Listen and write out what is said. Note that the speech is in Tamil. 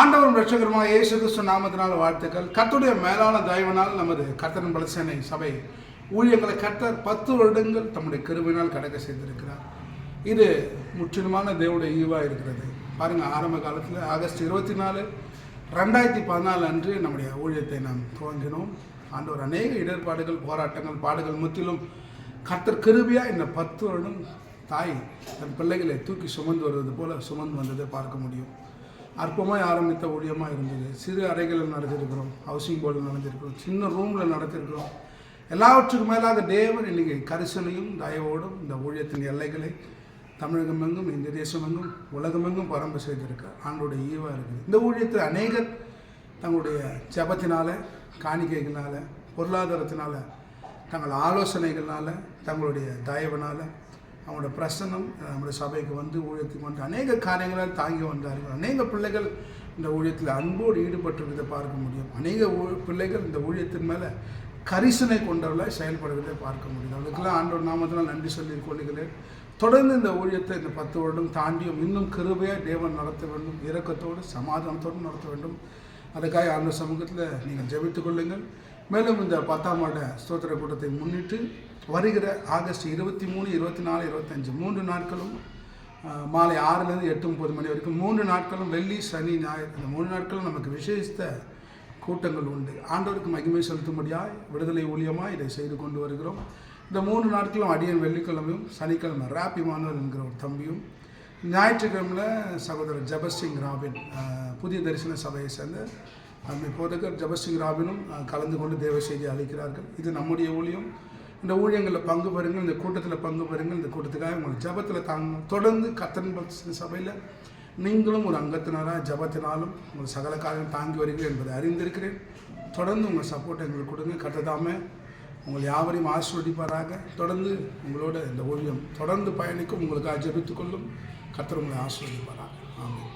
ஆண்டவரும் ரட்சகருமாக இயேசு கிறிஸ்து நாமத்தினால் வாழ்த்துக்கள். கத்துடைய மேலான தயவனால் நமது கர்த்தரின் பலசேனை சபை ஊழியங்களை கர்த்தர் பத்து வருடங்கள் தம்முடைய கருவினால் கடக்க செய்திருக்கிறார். இது முற்றிலுமான தேவனுடைய ஈவாக இருக்கிறது. பாருங்கள் ஆரம்ப காலத்தில் ஆகஸ்ட் இருபத்தி நாலு ரெண்டாயிரத்தி பதினாலு அன்று நம்முடைய ஊழியத்தை நாம் துவங்கினோம். ஆண்டவர் அநேக இடர்பாடுகள் போராட்டங்கள் பாடுகள் முற்றிலும் கர்த்தர் கிருபியாக இந்த பத்து வருடம் தாய் தன் பிள்ளைகளை தூக்கி சுமந்து வருவது போல சுமந்து வந்ததை பார்க்க முடியும். அற்பமாய் ஆரம்பித்த ஊழியமாக இருந்தது. சிறு அறைகளில் நடத்திருக்கிறோம் ஹவுசிங் போர்டில் நடந்திருக்கிறோம் சின்ன ரூமில் நடத்திருக்கிறோம் எல்லாவற்றுக்கும் மேலாக தேவன் இன்னைக்கு கரிசனையும் தயவோடும் இந்த ஊழியத்தின் எல்லைகளை தமிழகமெங்கும் இந்த தேசமெங்கும் உலகமெங்கும் பரம்பு செய்திருக்கார் ஆண்டோட ஈவாக இருக்குது. இந்த ஊழியத்தில் அநேகர் தங்களுடைய ஜபத்தினால காணிக்கைகளால் பொருளாதாரத்தினால தங்கள் ஆலோசனைகளால் தங்களுடைய தயவனால் அவங்களோட பிரசன்னம் நம்முடைய சபைக்கு வந்து ஊழியத்துக்கு வந்து அநேக காரியங்களால் தாங்கி வந்தார்கள். அநேக பிள்ளைகள் இந்த ஊழியத்தில் அன்போடு ஈடுபட்டிருக்கிறதை பார்க்க முடியும். அநேக ஊ பிள்ளைகள் இந்த ஊழியத்தின் மேலே கரிசனை கொண்டவர்களாக செயல்படுவதை பார்க்க முடியும். அவளுக்கெல்லாம் ஆண்டோர் நாமத்தினால் நன்றி சொல்லி கொள்ளுகிறேன் தொடர்ந்து இந்த ஊழியத்தை இந்த பத்து வருடம் தாண்டியும் இன்னும் கிருபையாக தேவன் நடத்த வேண்டும். இரக்கத்தோடு சமாதானத்தோடு நடத்த வேண்டும். அதுக்காக அந்த சமூகத்தில் நீங்கள் ஜெபித்துக் கொள்ளுங்கள். மேலும் இந்த பத்தாம் ஆண்டு ஸ்தோத்திர கூட்டத்தை முன்னிட்டு வருகிற ஆகஸ்ட் இருபத்தி மூணு இருபத்தி நாலு இருபத்தஞ்சு மூன்று நாட்களும் மாலை ஆறுலேருந்து எட்டு முப்பது மணி வரைக்கும் மூன்று நாட்களும் வெள்ளி சனி ஞாயிறு. இந்த மூணு நாட்களும் நமக்கு விசேஷித்த கூட்டங்கள் உண்டு. ஆண்டவருக்கு மகிமை செலுத்தும்படியாய் விடுதலை ஊழியமாக இதை செய்து கொண்டு வருகிறோம். இந்த மூன்று நாட்களும் அடியன் வெள்ளிக்கிழமையும் சனிக்கிழமை ராபி மாணவர் என்கிற ஒரு தம்பியும் ஞாயிற்றுக்கிழமையில் சகோதரர் ஜபஸ்டிங் ராபின் புதிய தரிசன சபையை சேர்ந்த அந்த போதகர் ஜபஸ்டிங் ராபினும் கலந்து கொண்டு தேவ செய்தி அளிக்கிறார்கள். இது நம்முடைய ஊழியம். இந்த ஊழியங்களில் பங்கு பெறுங்கள் இந்த கூட்டத்தில் பங்கு பெறுங்கள் இந்த கூட்டத்துக்காக உங்கள் ஜபத்தில் தாங்க தொடர்ந்து கத்தன் சபையில் நீங்களும் ஒரு அங்கத்தினராக ஜபத்தினாலும் உங்கள் சகல காரியம் தாங்கி வருகிறீர்கள் என்பதை அறிந்திருக்கிறேன். தொடர்ந்து உங்கள் சப்போர்ட் எங்களுக்கு கொடுங்க. கட்டதாம உங்கள் யாவரையும் ஆசிர்வதிப்பாராக. தொடர்ந்து உங்களோட இந்த ஊழியம் தொடர்ந்து பயணிக்கும் உங்களுக்காக ஜபித்துக்கொள்ளும் கத்தர் உங்களை ஆசிர்வதிப்பாராக. ஆமாம்